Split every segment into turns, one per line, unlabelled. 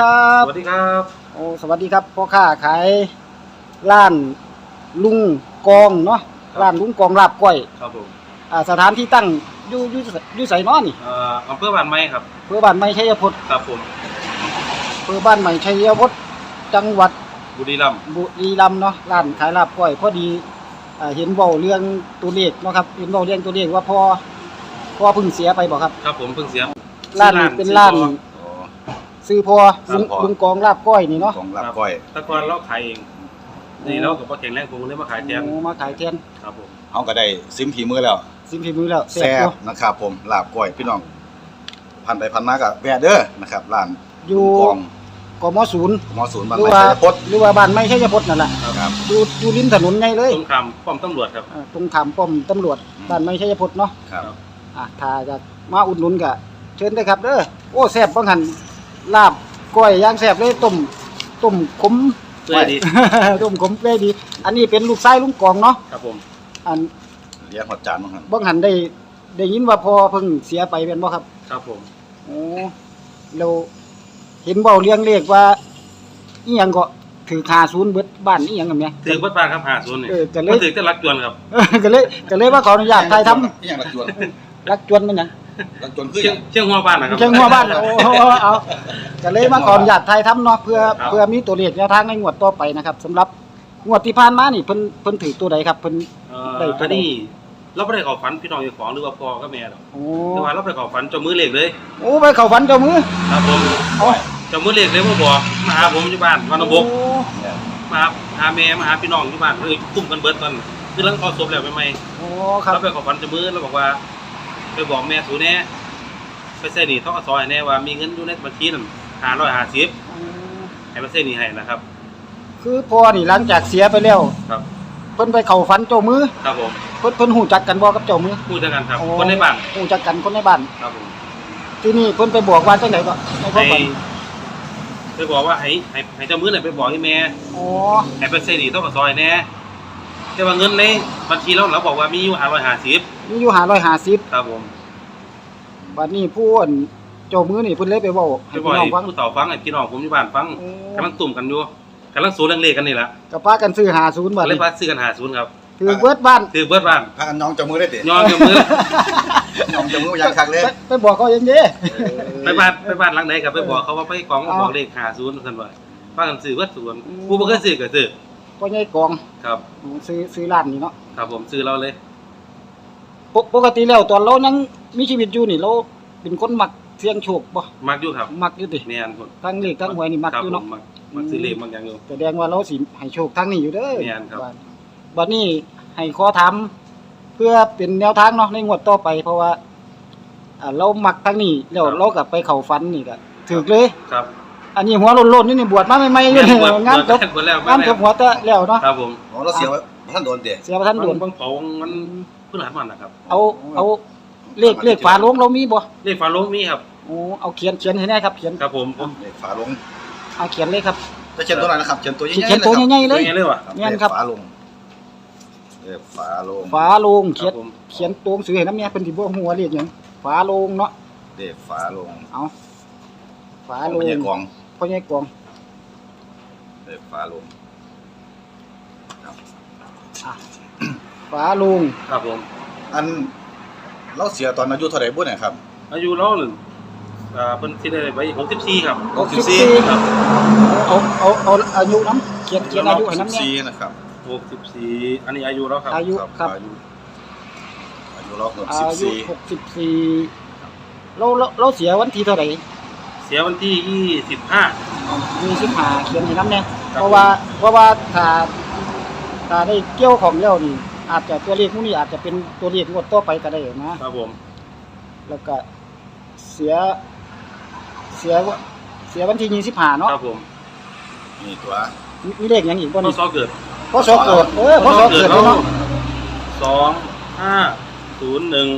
ครับ
สวัสดีครับ
โอ้สวัสดีครับพ่อค้าขายร้านลุงกองเนาะร้านลุงกองลาบก้อย
ครับผม
อ่าสถานที่ตั้งอยู่อยู่อยู่ไสเนาะนี่
เอ่ออำเภอบ้านไม้ครับ
อำเภอบ้านใหม่ชัยพจน์
ครับผม
อำเภอบ้านใหม่ชัยพจน์จังหวัด
บุรีรัมย์
บุรีรัมย์เนาะร้านขายลาบก้อยพอดีอ่าเห็นเว้าเรื่องตัวเลขเนาะครับเห็นเว้าเรื่องตัวเลขว่าพ่อพ่อเพิ่งเสียไปบ่ครับ
ครับผมเพิ่งเสีย
ร้านนี้เป็นร้าน
ชื่อ
อ๋อ
ซื้อพ่อลุง
ครับพ่อ
ลุงกองลาบก้อยนี่เนาะ
ของลาบก้อย
ตะกอนเราขายเอง นี่เรากับพ่อแข็งแรงผมเลยมาขายแทน
โอ้มาขายแทน
ครับผม
เขาก็ได้ซิมผีมือแล้ว
สิมฝีมือแล้ว
แซ่
บบอยู่
นะครับผมลาบก้อยพี่น้องพันไปพันมากับแวะเด้อนะครับร้าน
อยู่
กอง
กมศูนย์
หมอศูนย์บ้าน
หรือ
ไม้
ว่า
ชัยพจน์
หรือว่าบ้านไม่ใช่ยพจน์นั่นแหละ
ครับ
อยู่อยู่ริมถนนใหญ่เลย
สงครามป้อมตำรวจครับ
เอ่อตรงขามป้อมตำรวจบ้านไม่ใช่ยพจน์เนาะ
ครับ
อะถ้าจะมาอุดหนุนก็เชิญได้ครับเด้อโอ้แซ่บบังหัน ลาบก้อยย่างแซ่บเลยต้มต้มขม
สวัสดี
ต้มขมเลยดี อันนี้เป็นลูกไส้ลุงกองเนาะ
ครับผม
อัน
เรียกหอดจานมั้งครับ
บังหันได้ได้ยินว่าพอเพิ่งเสียไปเป็นบ่ครับ
ครับผม
โอ้เราเห็นเบาเลี้ยงเลขว่าอีหยังก็ถือคาศูนย์เบิดบ้านอีหยังกันแหม
ถือวัดบ้านครับหาศูนย์นี่
เออก็เลย
มันถือแต่รักจวนครับ
เออก็เลยก็เลยว่าขออนุญาตถ่ายทำ
อีหยังละจวน
รักจวนมันหยัง
ละจวนคือ
เชี
ห
ย
ยังง
เชียงหัวบ้านนะครับ
เชียงหัวบ้านโอ้โหเอาก็เลยมาขออนุญาตถ่ายทำเนาะเพื่อ
ครับ
เพื่อมีตัวเลขแนวทางในงวดต่อไปนะครับสำหรับงวดที่ผ่านมานี่เพิ่นเพิ่นถือตัวใดครับเพิ่น
เอ่อ
ได้ตัวใด
อันนี้เราไม่ได้เขอฝันพี่น้องเจ้าของหรือว่าพ่อก็แม่หรอก
โอ้
แต่ว่าเราไปเขอฝันเจ้ามือเหล็กเลย
โอ้ไปเข้าฝันเจ้ามือ
ครับผม
เอา
เจ้ามือเหล็กเลยมาบอกมาหาผมอยู่บ้านวันนบก
โอ้
มาหาแม่มาหาพี่น้องอยู่บ้านเลยคุ้มกันเบิดตอนคือหลังคอศพแล้วใหม่ๆ
โอ้ครับ
เราไปขอฝันจะมือแล้วบอกว่า ไปบอกแม่สูแน่ไปเส้นนี่ต้องกระซอยแน่ว่ามีเงินอยู่ในบัญชีนั่นห้าร้อยห้าสิบ
อืม
ให้มาเส้นนี่ให้นะครับ
คือพอนี่หลังจากเสียไปแล้ว
ครับ
เพิ่นไปเข้าฝันเจ้ามือ
ครับผม
เพิ่นเพิ่นฮู้จักกันบ่กับเจ้ามือ
พูดด้วยกันครับ
โอ้
คนในบ้าน
ฮู้จักกันคนในบ้าน
ครับผม
ที่นี่เพิ่นไปบอกว่าจังไดก็ในความ
ให้
ฝัน
ไปบอกว่าให้ให้ให้เจ้ามือเนี่ยไปบอกให้แม่
อ๋อ
ให้ไปเส้นนี่ต้องกระซอยแน่ แต่ว่าเงินในบัญชีเราเราบอกว่ามีอยู่ห้าร้อยห้าสิบ
มีอยู่550
ครับผม
บัดนี้ผู้อั่นเจ้ามือนี่เพิ่นเลยไปเว้า
ไป
ให้
บอก
พี่น้
ให้
องฟัง
ผู้เฒ่าฟังให้พี่น้องผมอยู่บ้านฟัง
โอ้
กำลังตุ่มกันอยู่กำลังสูนเรื่องเลขกันนี่แหละ
ก็พากันซื้อ50บาท
เลยพาซื้อกันหาศูนย์ครับ
ถือเบิดบ้าน
ถือเบิดบ้าน
พากันน้องเจามือได้เด็
ยอมเจ้ามือ
น้องเจามืออยางคักเลย
ไปไปบอกเขาอย่างนี้
ไปบ้านไปบ้านหลังไหนกับไปบอกเขาว่าไปกอง
เอา
บอกเลขหาศูนย์กันว่าป้ากันซื้อเบิดศูนย์
อืม
ผู้บ่เคยซื้อก็ซื้อ
พ่อใหญ่กอง
ครับ
ซื้อซื้อร้านนี่เนาะ
ครับผมซื้อเราเลย
ปกปกติแล้วตอนเรายังมีชีวิตอยู่นี่เราเป็นคนมักเสี่ยงโชคบ่
มักอยู่ครับ
มักอยู่ติ
แม่นคน
ทั้งเลขทั้งหวยนี่มัก
ครับ
อยู่
ผ
เนาะ
มมักมักซื้อเลขมักอย่างอยู่
แสดงว่าเราสิให้โชคทางนี้อยู่เด้อ
แม่นครับ
บัดบัดนี้ให้ขอถามเพื่อเป็นแนวทางเนาะในงวดต่อไป เพราะว่าอ่าเรามักทางนี้แล้วเราก็ไปเข้าฝันนี่ก็ถูกเลย
ครับ
อันนี้หัวโลนๆนี่นี่บวชมาใหม่ๆอยู่
แม่น
นี่
บวช
งานจบ
บวชแล้ว
งานจบหัวตะแล้วเนาะ
ครับผม
อ๋อเราเสียไว้ท่านโดนเด็
เสียบ่ทันด่วน
บางเผามันเพิ่นหลานมันนะครับ
เอาเอาเลขเลขฝาโลงเรามีบ่
เลขฝาโลงมีครับ
โอ้เอาเขียนเขียนให้แน่ครับเขียน
ครับผมผม
เลขฝาลง
เอาเขียนเลยครับ
จะเขียนตัวไหนนะครับเขียนตัวใหญ่ๆ
เขียนตัว
นะครับ
ใหญ่ๆเล
ตัวยไงเลยวะ
แม่นครับ
เลขฝาลงเลขฝาลง
ฝาโลงเขียน
ครับผม
เขียนตัวหนังสือให้น้ำเนี่ยเพิ่นสิบ่ฮู้ว่าเลขหยังฝาโลงเนาะ
เลขฝาลง
เอาฝา
ของ
โล
พ
ง
ญากอง
พ่อใหญ่กอง
เลขฝาลง
อะฝาโลง
ครับผม
อันเราเสียตอนอายุเท่าไหร่บุ้นเนี่ยครับ
อายุเราหนึ่งอ่าเพิ่นสิได้ไป64ครับ
64
ครับ
เอาเอาเอาอายุน้ำเขียนเขียนอายุให้น้ำเนี่ย
64นะครับ
64อันนี้อายุเราครับ
อายุ ครับ
อายุอายุเราหก
อา
สิบ
ยุ
สี่
64เราเราเราเสียวันที่เท่าไหร่
เสียวันที่ 25
มีสิบหาเขียนให้น้ำเนี่ย
ครับ
เพราะว่าเพราะว่าถ้าถ้าได้เกี่ยวของแล้วนี่ อาจจะตัวเลขพวกนี้อาจจะเป็นตัวเลขงวดต่อไปก็ได้นะครับ
ผม
แล้วก็เสีย เสียว่าเสียวันที่ยี่สิบห้าเนาะ
ครับผม
นี่ตัว
มีมีเลขอย่างอีกบ่
พ
นี่
ศเกิด
พศเกิดเออพศเกิดเลยเนาะ
สองห้าศูนย์หนึ่ง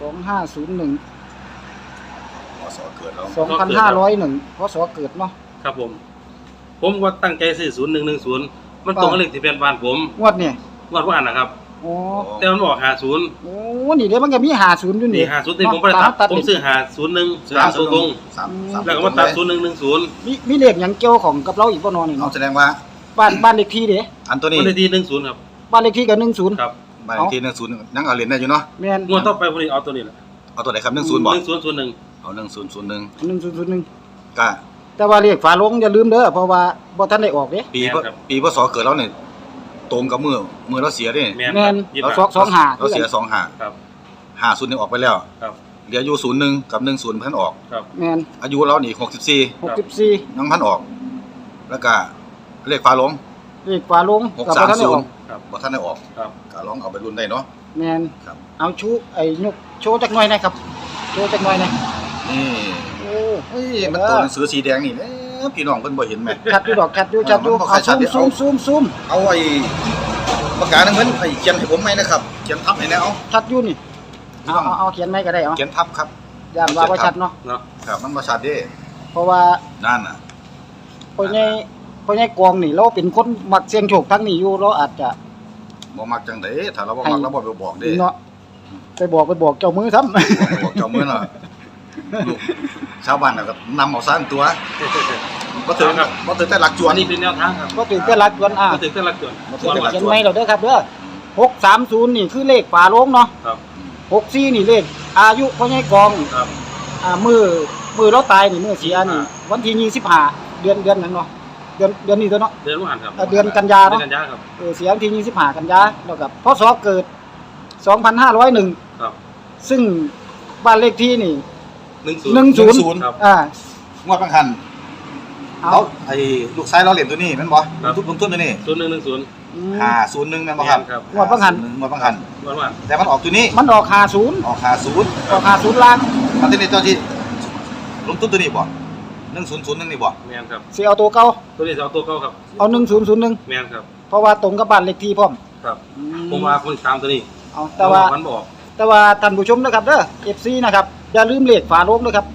สองห้าศูนย์หนึ่ง
พ ศเกิดแล้ว
สองพันห้าร้อยหนึ่งพศเกิดเนาะ
ครับผม ผมก็ตั้งใจซื้อศูนย์หนึ่งหนึ่งศูนย์มันตรงกับเลขที่เป็นบ้านผม
งวดเนี่ย
งวดว่าอันนะครับ
อโอ้
แต่มันบอกหาศูนย์
โอ้นี่เด้มันก็มี50อยู่
นี่
นี่
หาศูนย์นี่ผมไม่ได้ตัด
ตัด
ผมซื้อหาศูนย์หนึ่งสามตัวตรง
สามสาม
แล้วก็มาตัดศูนย์หนึ่งหนึ่งศูนย์
มีมีเลขหยังเกี่ยวของกับเราอีกบ่เนอนี่
เอา
เนาะ
แสดงว่า
บ้านบ้านเลขที่เด้
อันตัวนี้
มันได้ที่หนึ่งศูนย์ครับ
บ้านเลขที่ก็10
ครับ
บ้านเลขที่หนึ่งศูนย์ยังเอาเหรียญได้อยู่เนาะ
แม่น
งวดต่อไปพอดีเอาตัวนี้แหละ
เอาตัวไหนครับหนึ่งศูนย์บอก
หนึ่งศูนย์ศูนย์หนึ่ง
เอาหนึ่งศูนย์ศูนย์หนึ่ง
1001
ก็
แต่ว่าเลขฝาโลงอย่าลืมเด้อเพราะว่าบ่ทันได้ออกเด้
ปีพปีพศเกิดเราเนี่ยตรงกับมือมือเราเสียเด้
แมน
แม่น
ยี่
เรา
สิบ
สองสองหา
เราเสียสองหา
ครับ
หาศูนย์หนึ่งออกไปแล้ว
ครับ
เหลืออยู่ศูนย์หนึ่งกับหนึ่งศูนย์พันออก
ครับ
แม่น
อายุเรานี่หกสิบสี่
64
ยังพันออก แล้วก็เลขฟ้าหลง
เลขฝาโลง
หก
ก็
สา
บ่
ม
ทันได้
ศู
อนอก
ย์
ครับ
บ่ท่านได้ออก
ครับ
ก็ลองเอาไปรุ่นได้เนาะ
แม่น
ครับ
เอาชูไอ้ยกโชว์จักหน่อยนะครับโชว์จักหน่อยนะ
นี่
โอ้
เฮ้ยมันตัวหนังสือสีแดงนี่แหละพี่น้องเพิ่นบ่เห็นไหม
ชัดอยู่ดอกชัดอยู่ชัดอยู่
มันบ่ค่
เอา
อยชั
ซู
ด
ม
เดี๋ยว
ซูมซูมซูม
เอาไอ้ปากกาหนึงเพิ่นไอ้เขียนให้ผมไหมนะครับเขียนทับให้แน่เอา
ชัดอยู่นี่เอาเอาเอาเขียนไม่ก็ได้เอา
เขียนทับครับ
ย่านว่าบ่ชัดเนาะ
เนาะ
ครับมันบ่ชัดเด้
เพราะว่า
นั่นน่ะ
พ่อใหญ่พ่อใหญ่กองนี่เราเป็นคนมักเสี่ยงโชคทั้งนี้อยู่เราอาจจะ
บ่มักจังได๋ถ้าเราบ่มักเราบ่ไปบอกเด้
เนาะไปบอกไปบอกเจ้ามือซ้ำ
บอกเจ้ามื้อน่ะ ลูกชาวบ้านน่ะก็นำเอาซ่านตัวบ่ถึงบ่ถึงแต่หลักจวน
อันนี้เป็นแนวทางครับ
ก็ถึงจะรักจวนอะ
ก็ถึงแต่ละจวน
บ่ถึงแต่ละ
เขียนไม่เราเด้อครับเด้อ630นี่คือเลขฝาโลงเนาะ
ครับ
64นี่เลข อายุพ่อใหญ่กอง
ครับ
อ่ามือมือเราตายนี่มือเสียนี่วันที่ยี่สิบห้าเดือนเดือนหยังเนาะเดือนเดือนนี้ตัวเนาะ
เดือนลูกหันครับ
เอ่อเดือนกันยา
เดือ
เนาะ
นกันยาครับ
เออเสียวันที่ยี่สิบห้ากันยาแล้วกับพศเกิดสองพันห้าร้อยหนึ่ง
ครับ
ซึ่งบ้านเลขที่นี่
หนึ่ง
หนึ่งศูนย์
ศูนย์
ครับ
อ่าง
วดบางคัน
เอา
เขาไอ้ลูกชายเราเหรียญตัวนี้แม่นบ่ลงทุนลงทุนตัวนี้
ศูนย์หนึ่งหนึ่งศูนย์
อืม
501แม่นบ่ครับ
ครับ
งวดบางหัน
งวดบางคัน
วันวัน
แต่มันออกตัวนี้
มันออกห้าศูนย์
ออก50
ออกห้าศูนย์ล่าง
มันที่นี่เจ้าที่ลงทุนตัวนี้บ่1001นี่บ่
แมนครับ
เสียเอาตัวเก่า
ตัวนี้จะเอาตัวเก้าครับ
เอาหนึ่งศูนย์ศูนย์หนึ่ง
แมนครับ
เพราะว่าตรงกับบ้านเลขที่พร้อม
ครับ
อื
ผมว่าคนตามตัวนี้
เอาแต่ว่า
มันบอก
แต่ว่าท่านผู้ชมนะครับเด้อ FC นะครับ อย่าลืมเลขฝาโลงด้วยครับ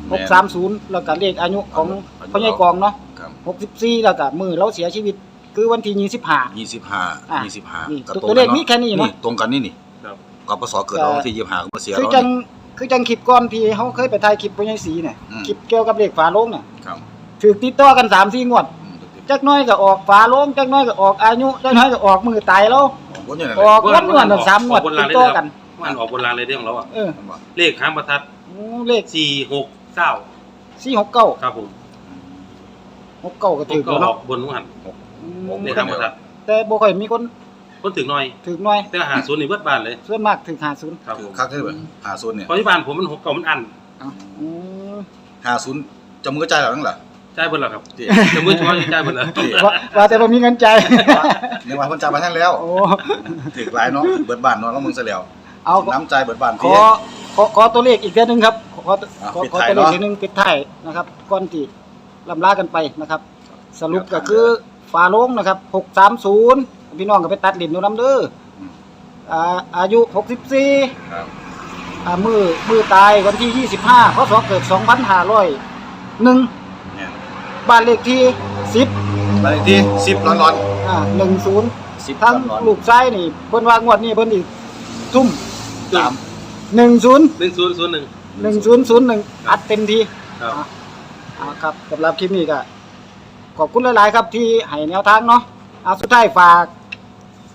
630แล้วก็เลขอายุของพ่อใหญ่กองเนาะ
ครับ
หกสิบสี่แล้วก็มือเราเสียชีวิตคือวันที่ยี่สิบห้า
25
อะ
25
นี่
ก็
ตัวเลขนี้แค่นี้เนอะ
ตรงกันนี่นี่
ครับ
กับพศเกิดเราวันที่25ก็เสีย
คือ
เรา
จัง
นี่
คือจังคลิปก่อนที่เขาเคยไปถ่ายคลิปพ่อใหญ่สีเนี่ย
อืม
คลิปเกี่ยวกับเลขฝาโลงเนี่ย
ครับ
ถือติดต่อกันสามสี่งวด
อืม
จักหน้อยก็ออกฝาโลงจักหน้อยก็ออกอายุจักหน้อยก็ออกมือตายแล้ว
วนอยู่นั่น
อ
แหละ
อกวันงวดสามงวด
ออกบน
ติ
ราง
ด
เลย
ต่อ
นะค
กั
รับ
น
มันออกบนรางเลยเรื่องของเราอะ
เออ
เลขหางประทัด
โอ้เลข
สี่หกเก้า
สี่หกเก้า
ครับผม
หกเก้าก็
ผม
ถือ
ก็
แล้ว
อ
เนาะ
อกบนลูกหัน
อืม
เลขหางประทัด
แต่บ่ค่อยมีคน
คนถึงหน่อย
ถือหน่อย
แต่หาศูนย์นี่เบิดบานเลย
ส่วนมากถือหาศูนย์
ครับ
คื
ผ
อ
ม
คักได้เบิด50เนี่ย
ปัจจุบันผมมันหกเก่ามันอัน
เอาอืม
50จำมือจ่ายแล้วนั่นล่ะ
จ่ายเบิดแล้วครับจะมือชัวร์จ่ายเบิดแล้ว
ว่าว่าแต่บ่มีเงินใจาย
ในวันเพิ่นจ่ายมาแท้งแล้ว
โอ้
ถึกหลายเนาะเบิดบ้านเนาะแล้วมึงซะแล้ว
เอา
น้ำใจเบิดบ้าน
ข
พี่
อ ขอขอตัวเลขอีกเทื่อนึงครับขอขอ
อะ
ขอ
ปิด
ขอ
ท้าย
ตัวเลข
เนาะ
ทีนึงปิดท้ายนะครับก่อนที่ลำลากันไปนะครับ สรุปก็คือฝาโลงนะครับ630พี่น้องก็ไปตัดลิ้นดูน้ำเด้ออ
ม
อ่าอายุ64
ครับ
อ่ามือมือตายวันที่ 25พศเกิด 2501
เนี่ย
บ้านเลขที่ 10
บ้านเลขที่10ร้อน
อ่า10
ๆ10
ทั้ง
ร้อน
ลูกชายนี่เพิ่นว่างวดนี้เพิ่นอีกทุ่ม
ๆตาม
10
หนึ่งศูนย์ศูนย์หนึ่ง
1001อัดเต็มที
ครับ
เอาครับสำหรับคลิปนี้ก็ขอบคุณหลาย ๆ ครับที่ให้แนวทางเนาะเอาสุดท้ายฝาก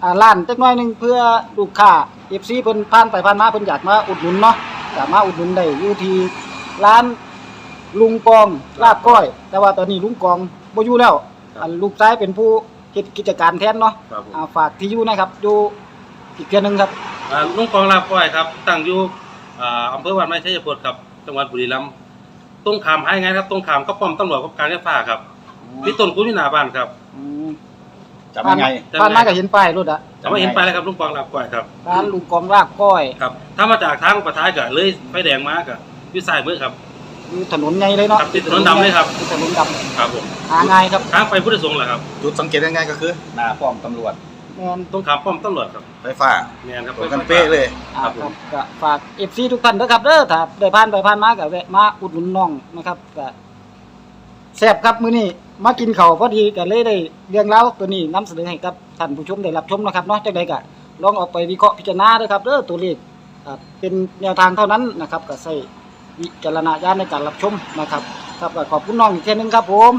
อ่าร้านจักหน่อยหนึงเพื่อลูกค้า FC เพิ่นผ่านไปผ่านมาเพิ่นอยากมาอุดหนุนเนาะสามารถอุดหนุนได้อยู่ที่ร้านลุงกองลาบก้อย แต่ว่าตอนนี้ลุงกองบ่อยู่แล้วอันลูกชายเป็นผู้เฮ็ดกิจการแทนเนาะ
ครับผม
อ่าฝากที่อยู่นะครับอยู่อีกเทื่อนึงครับ
อ่า ลุงกองลาบก้อยครับตั้งอยู่อ่าอำเภอวัดไม้ชัยพลครับจังหวัดบุรีรัมย์ตรงขามให้ไงครับตรงขามก็ป้อมตำรวจกับการไฟฟ้าครับมีต้นคุ้นอยู่หน้าบ้านครับ
อืม
จำยังไง
ผ่านมาก็เห็นป้ายรถอะ
จะมาเห็นไปแล้วครับลุงกองลาบก้อยครับ
ร้านลุงกองลาบก้อย
ครับ ถ้ามาจากทางประท้ายก็เลยไฟแดงมาก็อยู่ซ้ายมือครับ
อยู่ถนนใหญ่เลยเนาะ
ครับติดถนนดำเลยครับ
ติดถนนด
ครับผมำ
หาง่ายครับ
ทางไปพุทธสงฆ์แหละครับ
จุดสังเกตง่ายๆก็คือหน้าป้อมตำรวจ
แม่น
ตรงขามป้อมตำรวจครับ
ไฟฟ้า
แม่นครับ
ตรงกันเป๊ะเลย
อ่า
ครับ
ค
ผม
รับก็ฝาก FC ทุกท่านเด้อครับเด้อถ้าได้ผ่านไปผ่านมาก็แวะมาอุดหนุนน้องนะครับก็แซ่บครับมื้อนี้มากินข้าวพอดีก็เลยได้เรื่องราวตัวนี้นำเสนอให้กับท่านผู้ชมได้รับชมนะครับเนาะจังไดก็ลองเอาไปวิเคราะห์พิจารณาด้วยครับเด้อตัวเลขอ่าเป็นแนวทางเท่านั้นนะครับก็ใส่วิจารณญาณในการรับชมนะครับ ครับก็ขอบคุณน้องอีกเทีนึงครับผม